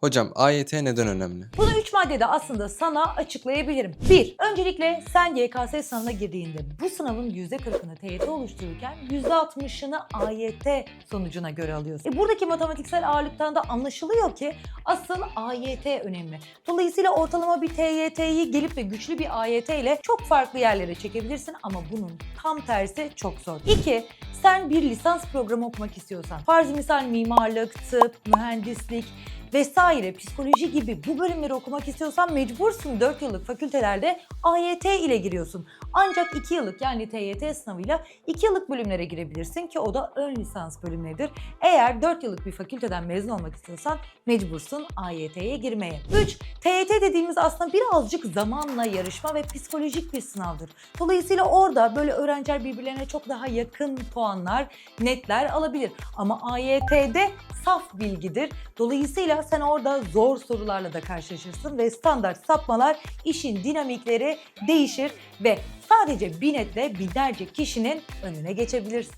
Hocam AYT neden önemli? Bunu 3 maddede aslında sana açıklayabilirim. 1. Öncelikle sen YKS sınavına girdiğinde bu sınavın %40'ını TYT oluştururken %60'ını AYT sonucuna göre alıyorsun. E buradaki matematiksel ağırlıktan da anlaşılıyor ki asıl AYT önemli. Dolayısıyla ortalama bir TYT'yi gelip de güçlü bir AYT ile çok farklı yerlere çekebilirsin ama bunun tam tersi çok zor. 2. Sen bir lisans programı okumak istiyorsan, farz misal mimarlık, tıp, mühendislik, vesaire psikoloji gibi bu bölümleri okumak istiyorsan mecbursun 4 yıllık fakültelerde AYT ile giriyorsun. Ancak 2 yıllık yani TYT sınavıyla 2 yıllık bölümlere girebilirsin ki o da ön lisans bölümleridir. Eğer 4 yıllık bir fakülteden mezun olmak istiyorsan mecbursun AYT'ye girmeye. 3. TYT dediğimiz aslında birazcık zamanla yarışma ve psikolojik bir sınavdır. Dolayısıyla orada böyle öğrenciler birbirlerine çok daha yakın puanlar, netler alabilir. Ama AYT'de saf bilgidir. Dolayısıyla sen orada zor sorularla da karşılaşırsın ve standart sapmalar işin dinamikleri değişir ve sadece bir netle binlerce kişinin önüne geçebilirsin.